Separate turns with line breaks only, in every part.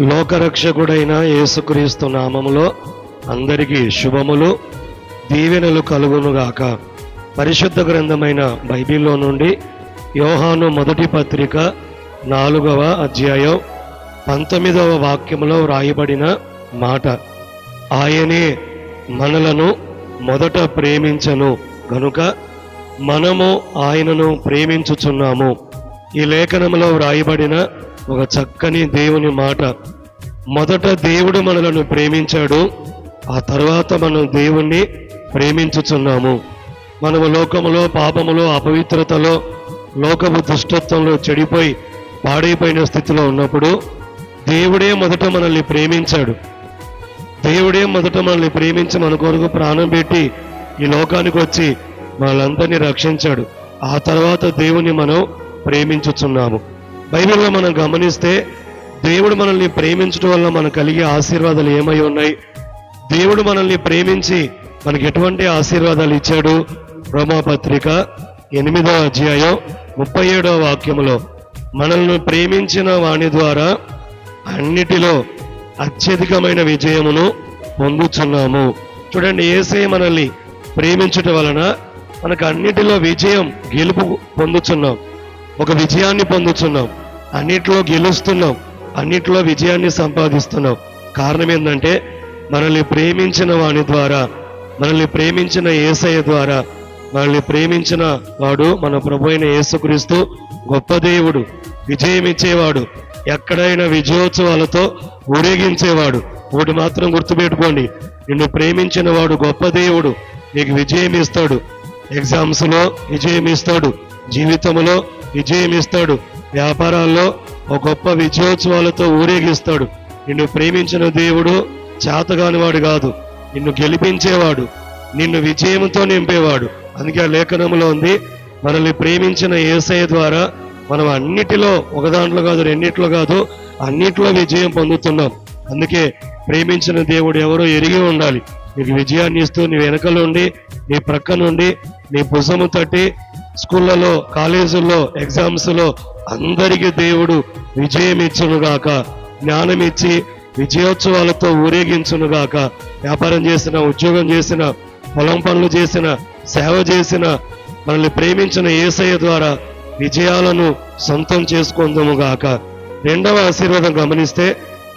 లోకరక్షకుడైన యేసుక్రీస్తు నామములో అందరికీ శుభములు దీవెనలు కలుగునుగాక. పరిశుద్ధ గ్రంథమైన బైబిల్లో నుండి యోహాను మొదటి పత్రిక నాలుగవ అధ్యాయం పంతొమ్మిదవ వాక్యములో వ్రాయబడిన మాట. ఆయనే మనలను మొదట ప్రేమించను గనుక మనము ఆయనను ప్రేమించుచున్నాము. ఈ లేఖనంలో వ్రాయబడిన ఒక చక్కని దేవుని మాట. మొదట దేవుడు మనలను ప్రేమించాడు. ఆ తర్వాత మనం దేవుణ్ణి ప్రేమించుచున్నాము. మనము లోకములో పాపములో అపవిత్రతలో లోకపు దుష్టత్వంలో చెడిపోయి పాడైపోయిన స్థితిలో ఉన్నప్పుడు దేవుడే మొదట మనల్ని ప్రేమించాడు. దేవుడే మొదట మనల్ని ప్రేమించి మన కొరకు ప్రాణం పెట్టి ఈ లోకానికి వచ్చి మనలందరినీ రక్షించాడు. ఆ తర్వాత దేవుని మనం ప్రేమించుచున్నాము. బైబిల్లో మనం గమనిస్తే దేవుడు మనల్ని ప్రేమించడం వల్ల మనకు కలిగే ఆశీర్వాదాలు ఏమై ఉన్నాయి? దేవుడు మనల్ని ప్రేమించి మనకి ఎటువంటి ఆశీర్వాదాలు ఇచ్చాడు? రోమాపత్రిక ఎనిమిదవ అధ్యాయం ముప్పై ఏడవ వాక్యములో మనల్ని ప్రేమించిన వాని ద్వారా అన్నిటిలో అత్యధికమైన విజయమును పొందుచున్నాము. చూడండి ఏసే మనల్ని ప్రేమించటం వలన మనకు అన్నిటిలో విజయం గెలుపు పొందుచున్నాం. ఒక విజయాన్ని పొందుచున్నాం. అన్నిట్లో గెలుస్తున్నాం. అన్నిట్లో విజయాన్ని సంపాదిస్తున్నాం. కారణం ఏంటంటే మనల్ని ప్రేమించిన వాని ద్వారా మనల్ని ప్రేమించిన ఏసయ్య ద్వారా మనల్ని ప్రేమించిన వాడు మన ప్రభు అయిన యేసుక్రీస్తు గొప్ప దేవుడు విజయం ఇచ్చేవాడు ఎక్కడైనా విజయోత్సవాలతో ఊరేగించేవాడు. ఒకటి మాత్రం గుర్తుపెట్టుకోండి నిన్ను ప్రేమించిన వాడు గొప్ప దేవుడు నీకు విజయం ఇస్తాడు. ఎగ్జామ్స్లో విజయం ఇస్తాడు. జీవితంలో విజయం ఇస్తాడు. వ్యాపారాల్లో ఒక గొప్ప విజయోత్సవాలతో ఊరేగిస్తాడు. నిన్ను ప్రేమించిన దేవుడు చేతగానివాడు కాదు. నిన్ను గెలిపించేవాడు. నిన్ను విజయంతో నింపేవాడు. అందుకే ఆ లేఖనంలో ఉంది మనల్ని ప్రేమించిన ఏసఐ ద్వారా మనం అన్నిటిలో ఒక దాంట్లో కాదు రెండిట్లో కాదు అన్నిట్లో విజయం పొందుతున్నాం. అందుకే ప్రేమించిన దేవుడు ఎవరో ఎరిగి ఉండాలి. నీకు విజయాన్ని ఇస్తూ నీ వెనకలు ఉండి నీ ప్రక్క నుండి నీ భుజము తట్టి స్కూళ్ళలో కాలేజీల్లో ఎగ్జామ్స్లో అందరికీ దేవుడు విజయం ఇచ్చునుగాక జ్ఞానం ఇచ్చి విజయోత్సవాలతో ఊరేగించునుగాక. వ్యాపారం చేసిన ఉద్యోగం చేసిన పొలం పనులు చేసిన సేవ చేసిన మనల్ని ప్రేమించిన ఏసయ్య ద్వారా విజయాలను సొంతం చేసుకుందాముగాక. రెండవ ఆశీర్వాదం గమనిస్తే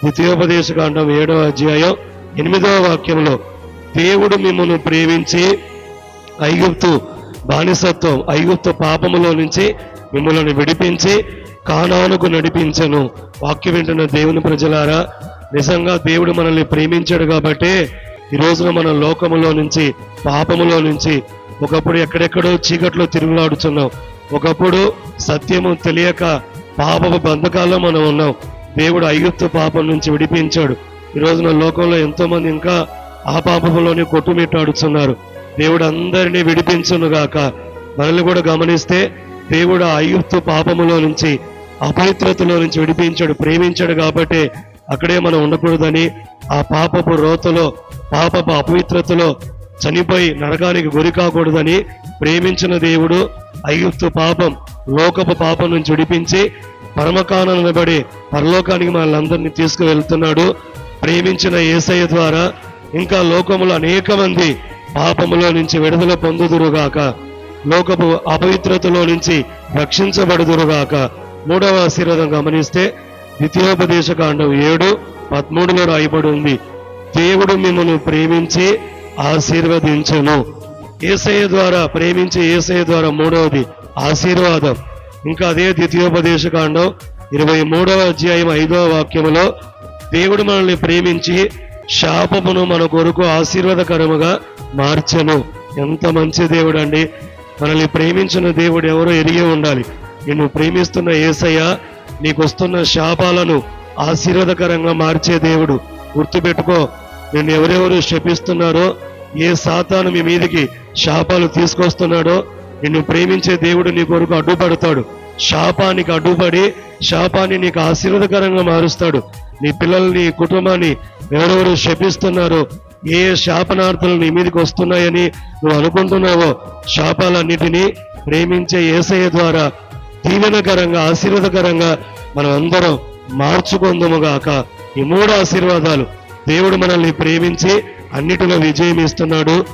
ద్వితీయోపదేశ కాండం ఏడవ అధ్యాయం ఎనిమిదవ వాక్యంలో దేవుడు మిమ్మల్ని ప్రేమించి ఐగుప్తు బానిసత్వం ఐగుప్త పాపములో నుంచి మిమ్మల్ని విడిపించి కానానుకు నడిపించను. వాక్యం వింటున్న దేవుని ప్రజలారా నిజంగా దేవుడు మనల్ని ప్రేమించాడు కాబట్టే ఈ రోజున మన లోకములో నుంచి పాపములో నుంచి ఒకప్పుడు ఎక్కడెక్కడో చీకట్లో తిరుగులాడుచున్నాం. ఒకప్పుడు సత్యము తెలియక పాపపు బంధకాల్లో మనం ఉన్నాం. దేవుడు ఐగుప్తు పాపం నుంచి విడిపించాడు. ఈ రోజున లోకంలో ఎంతోమంది ఇంకా ఆ పాపంలోనే కొట్టుమిట్టాడుతున్నారు దేవుడు అందరినీ విడిపించునుగాక. మనల్ని కూడా గమనిస్తే దేవుడు ఆ పాపములో నుంచి అపవిత్రతలో నుంచి విడిపించాడు ప్రేమించాడు కాబట్టి అక్కడే మనం ఉండకూడదని ఆ పాపపు రోతలో పాపపు అపవిత్రతలో చనిపోయి నరకానికి గురి కాకూడదని ప్రేమించిన దేవుడు అయుత్తు పాపం లోకపు పాపం నుంచి విడిపించి పరమకానబడి పరలోకానికి మనల్ని తీసుకువెళ్తున్నాడు. ప్రేమించిన ఏసయ్య ద్వారా ఇంకా లోకములో అనేక మంది పాపములో నుంచి విడుదల పొందుదురుగాక. లోకపు అపవిత్రతలో నుంచి రక్షించబడుదురుగాక. మూడవ ఆశీర్వాదం గమనిస్తే ద్వితీయోపదేశ కాండం ఏడు పదమూడులో రాయబడి ఉంది. దేవుడు మిమ్మల్ని ప్రేమించి ఆశీర్వదించను. ఏసయ ద్వారా ప్రేమించి ఏసయ ద్వారా మూడవది ఆశీర్వాదం. ఇంకా అదే ద్వితీయోపదేశ కాండం ఇరవై మూడవ అధ్యాయం ఐదవ వాక్యములో దేవుడు మనల్ని ప్రేమించి శాపమును మన కొరకు ఆశీర్వాదకరముగా మార్చను ఎంత మంచి దేవుడు అండి మనల్ని ప్రేమించిన దేవుడు ఎవరో ఎరిగి ఉండాలి. నిన్ను ప్రేమిస్తున్న ఏసయ్య నీకు వస్తున్న శాపాలను ఆశీర్వాదకరంగా మార్చే దేవుడు. గుర్తుపెట్టుకో నిన్ను ఎవరెవరు శపిస్తున్నారో ఏ సాతాను మీ మీదికి శాపాలు తీసుకొస్తున్నాడో నిన్ను ప్రేమించే దేవుడు నీ కొరకు అడ్డుపడతాడు. శాపానికి అడ్డుపడి శాపాన్ని నీకు ఆశీర్వాదకరంగా మారుస్తాడు. నీ పిల్లల్ని కుటుంబాన్ని ఎవరెవరు శపిస్తున్నారు? ఏ శాపనార్థులు నీ మీదకి వస్తున్నాయని నువ్వు అనుకుంటున్నావో శాపాలన్నిటినీ ప్రేమించే ఏసయ్య ద్వారా దీవెనకరంగా ఆశీర్వాదకరంగా మనం అందరం మార్చుకుందాముగాక. ఈ మూడు ఆశీర్వాదాలు దేవుడు మనల్ని ప్రేమించి అన్నిటిలో విజయం ఇస్తున్నాడు.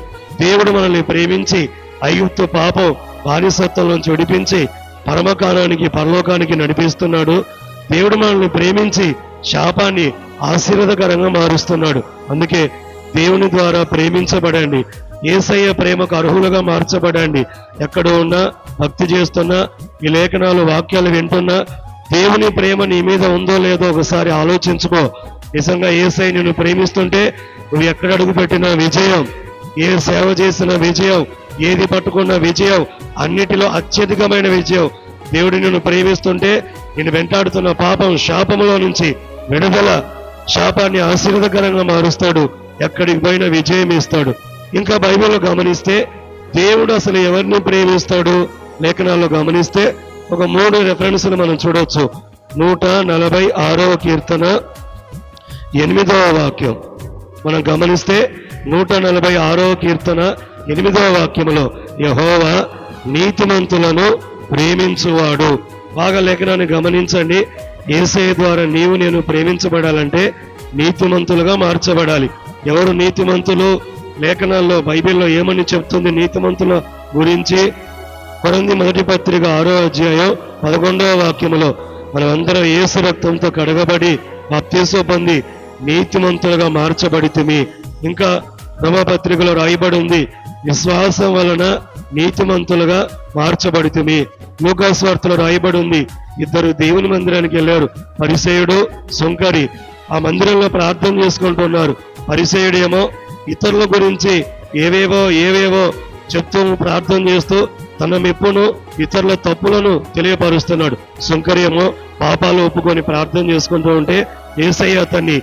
దేవుడు మనల్ని ప్రేమించి అయ్యుత్తు పాపం బానిసత్వం నుంచి విడిపించి పరమకాలానికి పరలోకానికి నడిపిస్తున్నాడు. దేవుడు మనల్ని ప్రేమించి శాపాన్ని ఆశీర్వదకరంగా మారుస్తున్నాడు. అందుకే దేవుని ద్వారా ప్రేమించబడండి. ఏసయ్య ప్రేమకు అర్హులుగా మార్చబడండి. ఎక్కడ ఉన్నా భక్తి చేస్తున్నా ఈ లేఖనాలు వాక్యాలు వింటున్నా దేవుని ప్రేమ నీ మీద ఉందో లేదో ఒకసారి ఆలోచించుకో. నిజంగా ఏసై నిన్ను ప్రేమిస్తుంటే నువ్వు ఎక్కడ అడుగు పెట్టినా విజయం. ఏ సేవ చేసిన విజయం. ఏది పట్టుకున్న విజయం. అన్నిటిలో అత్యధికమైన విజయం. దేవుడు నిన్ను ప్రేమిస్తుంటే నేను వెంటాడుతున్న పాపం శాపములో నుంచి విడుదల. శాపాన్ని ఆశీర్వదకరంగా మారుస్తాడు. ఎక్కడికి పోయినా విజయం ఇస్తాడు. ఇంకా బైబిల్లో గమనిస్తే దేవుడు అసలు ఎవరిని ప్రేమిస్తాడు? లేఖనాల్లో గమనిస్తే ఒక మూడు రెఫరెన్స్లు మనం చూడొచ్చు. నూట నలభై ఆరవ కీర్తన ఎనిమిదవ వాక్యం. మనం గమనిస్తే నూట నలభై ఆరవ కీర్తన ఎనిమిదవ వాక్యములో యహోవా నీతిమంతులను ప్రేమించువాడు. బాగా లేఖనాన్ని గమనించండి. ఏసఐ ద్వారా నీవు నేను ప్రేమించబడాలంటే నీతిమంతులుగా మార్చబడాలి. ఎవరు నీతిమంతులు లేఖనాల్లో బైబిల్లో ఏమని చెప్తుంది నీతిమంతుల గురించి? కొరంది మొదటి పత్రిక ఆరో అధ్యాయం పదకొండవ వాక్యములో మనమందరం ఏసు రక్తంతో కడగబడి బాప్తీసు పొంది నీతిమంతులుగా మార్చబడితిమి. ఇంకా బ్రహ్మపత్రికలో రాయబడి ఉంది విశ్వాసం వలన నీతిమంతులుగా మార్చబడితిమి. లూకాస్వార్తలో రాయబడి ఉంది ఇద్దరు దేవుని మందిరానికి వెళ్ళారు. పరిసేయుడు సుంకరి ఆ మందిరంలో ప్రార్థన చేసుకుంటున్నారు పరిసేయుడేమో ఇతరుల గురించి ఏవేవో ఏవేవో చెప్తూ ప్రార్థన చేస్తూ తన మెప్పును ఇతరుల తప్పులను తెలియపరుస్తున్నాడు. సుంకరేమో పాపాలు ఒప్పుకొని ప్రార్థన చేసుకుంటూ ఉంటే ఏసయ్య అతన్ని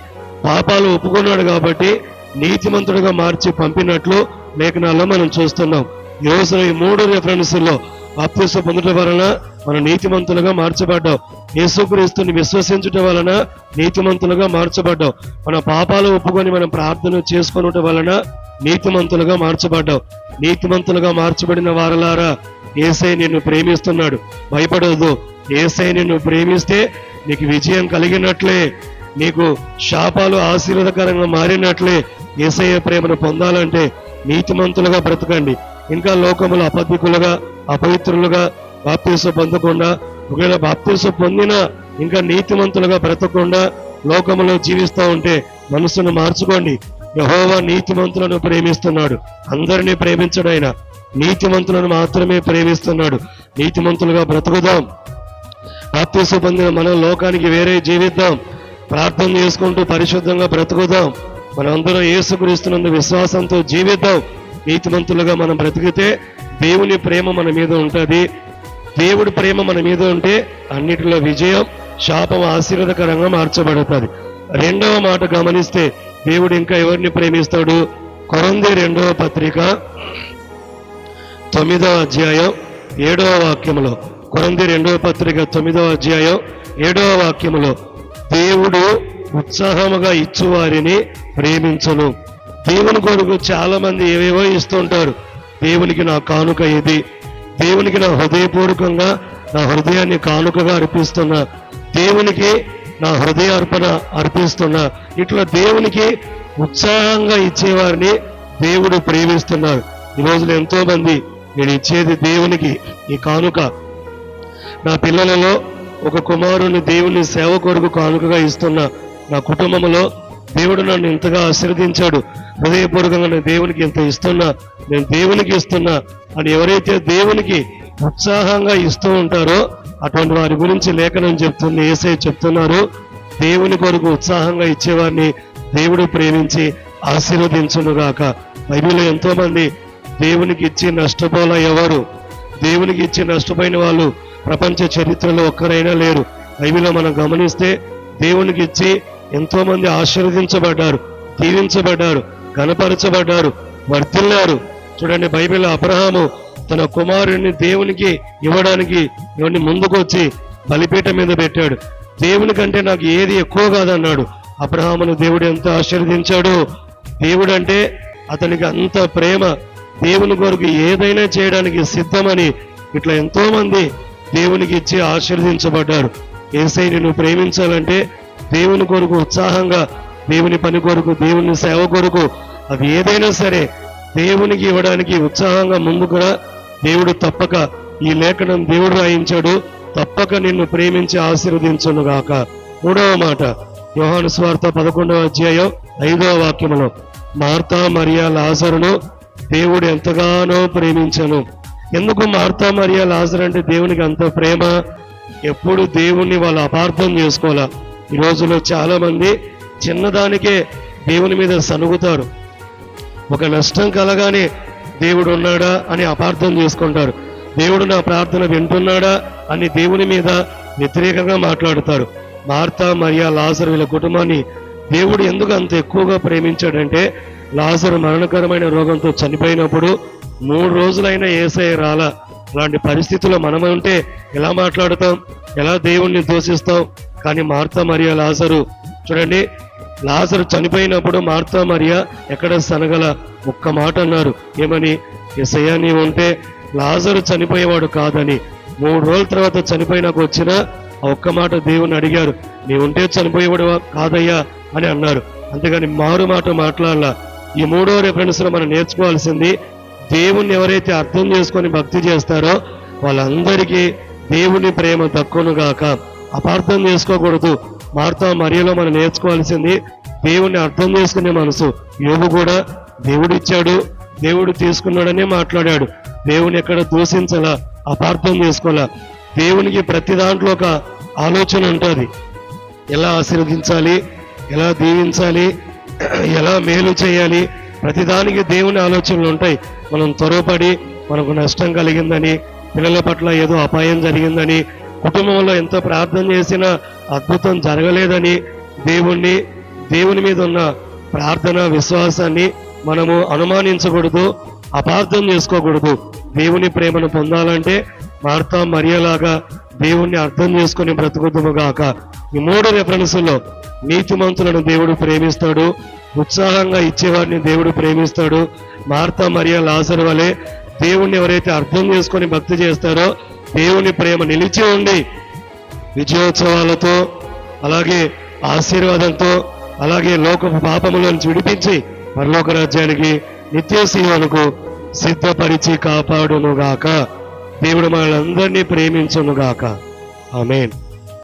పాపాలు ఒప్పుకున్నాడు కాబట్టి నీతిమంతుడిగా మార్చి పంపినట్లు లేఖనాల్లో మనం చూస్తున్నాం. ఈరోజు ఈ మూడు రెఫరెన్స్లో బాప్తిస్మ పొందడం వలన మన నీతిమంతులుగా మార్చబడ్డావు యేసుక్రీస్తుని విశ్వసించటం వలన నీతిమంతులుగా మార్చబడ్డావు మన పాపాలు ఒప్పుకొని మనం ప్రార్థన చేసుకునటం వలన నీతిమంతులుగా మార్చబడ్డావు నీతిమంతులుగా మార్చబడిన వారలారా ఏసై నిన్ను ప్రేమిస్తున్నాడు. భయపడవద్దు ఏసై నిన్ను ప్రేమిస్తే నీకు విజయం కలిగినట్లే. నీకు శాపాలు ఆశీర్వదకరంగా మారినట్లే. ఏసయ్య ప్రేమను పొందాలంటే నీతిమంతులుగా బ్రతకండి. ఇంకా లోకములు అపధికులుగా అపవిత్రులుగా బాప్తీసు పొందకుండా ఒకవేళ బాప్తీసు పొందినా ఇంకా నీతిమంతులుగా బ్రతకకుండా లోకములో జీవిస్తూ ఉంటే మనసును మార్చుకోండి. యహోవా నీతిమంతులను ప్రేమిస్తున్నాడు. అందరినీ ప్రేమించడైన నీతిమంతులను మాత్రమే ప్రేమిస్తున్నాడు. నీతిమంతులుగా బ్రతుకుదాం. బాప్తీసు పొందిన మనం లోకానికి వేరే జీవిద్దాం. ప్రార్థన చేసుకుంటూ పరిశుద్ధంగా బ్రతుకుదాం. మనందరం యేసుక్రీస్తునందు విశ్వాసంతో జీవిద్దాం. నీతిమంతులుగా మనం బ్రతికితే దేవుని ప్రేమ మన మీద ఉంటుంది. దేవుడి ప్రేమ మన మీద ఉంటే అన్నిటిలో విజయం శాపం ఆశీర్వదకరంగా మార్చబడుతుంది. రెండవ మాట గమనిస్తే దేవుడు ఇంకా ఎవరిని ప్రేమిస్తాడు? కొరంది రెండవ పత్రిక తొమ్మిదవ అధ్యాయం ఏడవ వాక్యములో. కొరంది రెండవ పత్రిక తొమ్మిదవ అధ్యాయం ఏడవ వాక్యములో. దేవుడు ఉత్సాహముగా ఇచ్చు వారిని ప్రేమించను. దేవుని కొరకు చాలా మంది ఏవేవో ఇస్తుంటారు. దేవునికి నా కానుక ఇది దేవునికి నా హృదయపూర్వకంగా నా హృదయాన్ని కానుకగా అర్పిస్తున్నా దేవునికి నా హృదయ అర్పణ అర్పిస్తున్నా ఇట్లా దేవునికి ఉత్సాహంగా ఇచ్చేవారిని దేవుడు ప్రేమిస్తున్నారు. ఈ రోజున ఎంతో మంది నేను ఇచ్చేది దేవునికి ఈ కానుక. నా పిల్లలలో ఒక కుమారుని దేవుని సేవ కొరకు కానుకగా ఇస్తున్నా నా కుటుంబంలో దేవుడు నన్ను ఇంతగా ఆశీర్వదించాడు. హృదయపూర్వకంగా నేను దేవునికి ఇంత ఇస్తున్నా. నేను దేవునికి ఇస్తున్నా. అని ఎవరైతే దేవునికి ఉత్సాహంగా ఇస్తూ ఉంటారో అటువంటి వారి గురించి లేఖనం చెప్తుంది ఏసై చెప్తున్నారు. దేవుని కొరకు ఉత్సాహంగా ఇచ్చేవారిని దేవుడు ప్రేమించి ఆశీర్వదించునుగాక. బైబిల్లో ఎంతోమంది దేవునికి ఇచ్చి నష్టపోల ఎవరు? దేవునికి ఇచ్చి నష్టపోయిన వాళ్ళు ప్రపంచ చరిత్రలో ఒక్కరైనా లేరు. బైబిల్లో మనం గమనిస్తే దేవునికి ఇచ్చి ఎంతోమంది ఆశీర్వదించబడ్డారు దీవించబడ్డారు. కనపరచబడ్డారు వర్ధిల్లారు. చూడండి బైబిల్ అబ్రహాము తన కుమారుడిని దేవునికి ఇవ్వడానికి ఇవన్నీ ముందుకొచ్చి బలిపీఠ మీద పెట్టాడు. దేవుని కంటే నాకు ఏది ఎక్కువ కాదన్నాడు. అబ్రహామును దేవుడు ఎంత ఆశీర్వదించాడు? దేవుడు అంటే అతనికి అంత ప్రేమ. దేవుని కొరకు ఏదైనా చేయడానికి సిద్ధమని ఇట్లా ఎంతో మంది దేవునికి ఇచ్చి ఆశీర్వదించబడ్డారు. ఏసై నువ్వు ప్రేమించాలంటే దేవుని కొరకు ఉత్సాహంగా దేవుని పని కొరకు దేవుని సేవ కొరకు అది ఏదైనా సరే దేవునికి ఇవ్వడానికి ఉత్సాహంగా ముందుకురా దేవుడు తప్పక ఈ లేఖనం దేవుడు రాయించాడు. తప్పక నిన్ను ప్రేమించి ఆశీర్వదించును గాక. మూడవ మాట యోహాను స్వార్థ పదకొండవ అధ్యాయం ఐదవ వాక్యములో మార్తా మరియా లాజరును దేవుడు ఎంతగానో ప్రేమించను. ఎందుకు మార్తా మరియా లాజర్ అంటే దేవునికి అంత ప్రేమ? ఎప్పుడు దేవుణ్ణి వాళ్ళు అపార్థం చేసుకోవాలా? ఈ రోజులో చాలా మంది చిన్నదానికే దేవుని మీద సనుగుతారు ఒక నష్టం కలగానే దేవుడు ఉన్నాడా అని అపార్థం చేసుకుంటారు. దేవుడు నా ప్రార్థన వింటున్నాడా అని దేవుని మీద వ్యతిరేకంగా మాట్లాడతారు. మార్తా మరియా లాజరు వీళ్ళ కుటుంబాన్ని దేవుడు ఎందుకు అంత ఎక్కువగా ప్రేమించాడంటే లాసరు మరణకరమైన రోగంతో చనిపోయినప్పుడు మూడు రోజులైనా ఏసఐ రాలా. అలాంటి పరిస్థితుల్లో మనం ఉంటే ఎలా మాట్లాడతాం? ఎలా దేవుణ్ణి దూషిస్తాం? కానీ మార్తా మరియా లాజరు చూడండి లాజరు చనిపోయినప్పుడు మార్తా మరియా ఎక్కడ సనగల? ఒక్క మాట అన్నారు. ఏమని? ఎసయ్య నీవు ఉంటే లాజరు చనిపోయేవాడు కాదని. మూడు రోజుల తర్వాత చనిపోయినాక వచ్చిన ఆ ఒక్క మాట దేవుని అడిగారు. నీ ఉంటే చనిపోయేవాడు కాదయ్యా అని అన్నారు. అంతేగాని మారు మాట మాట్లాడాల. ఈ మూడో రెఫరెన్స్లో మనం నేర్చుకోవాల్సింది దేవుణ్ణి ఎవరైతే అర్థం చేసుకొని భక్తి చేస్తారో వాళ్ళందరికీ దేవుని ప్రేమ దక్కునుగాక అపార్థం చేసుకోకూడదు. మార్తా మరియలో మనం నేర్చుకోవాల్సింది దేవుణ్ణి అర్థం చేసుకునే మనసు. యోగు కూడా దేవుడు ఇచ్చాడు దేవుడు తీసుకున్నాడనే మాట్లాడాడు. దేవుని ఎక్కడ దూషించాలా? అపార్థం చేసుకోవాలా? దేవునికి ప్రతి దాంట్లో ఒక ఆలోచన ఉంటుంది. ఎలా ఆశీర్వదించాలి? ఎలా దీవించాలి? ఎలా మేలు చేయాలి? ప్రతిదానికి దేవుని ఆలోచనలు ఉంటాయి. మనం త్వరపడి మనకు నష్టం కలిగిందని పిల్లల పట్ల ఏదో అపాయం జరిగిందని కుటుంబంలో ఎంత ప్రార్థన చేసినా అద్భుతం జరగలేదని దేవుణ్ణి దేవుని మీద ఉన్న ప్రార్థన విశ్వాసాన్ని మనము అనుమానించకూడదు అపార్థం చేసుకోకూడదు. దేవుని ప్రేమను పొందాలంటే మార్తా మరియలాగా దేవుణ్ణి అర్థం చేసుకుని బ్రతుకుదుముగాక ఈ మూడు రెఫరెన్స్లో నీతిమంతులను దేవుడు ప్రేమిస్తాడు ఉత్సాహంగా ఇచ్చేవాడిని దేవుడు ప్రేమిస్తాడు. మార్తా మరియ లాసర్ వలె దేవుణ్ణి ఎవరైతే అర్థం చేసుకొని భక్తి చేస్తారో దేవుని ప్రేమ నిలిచి ఉండి విజయోత్సవాలతో అలాగే ఆశీర్వాదంతో అలాగే లోక పాపములను విడిపించి పరలోక రాజ్యానికి నిత్య శివనుకు సిద్ధపరిచి కాపాడునుగాక. దేవుడు మనల్ని ప్రేమించునుగాక. ఆమెన్.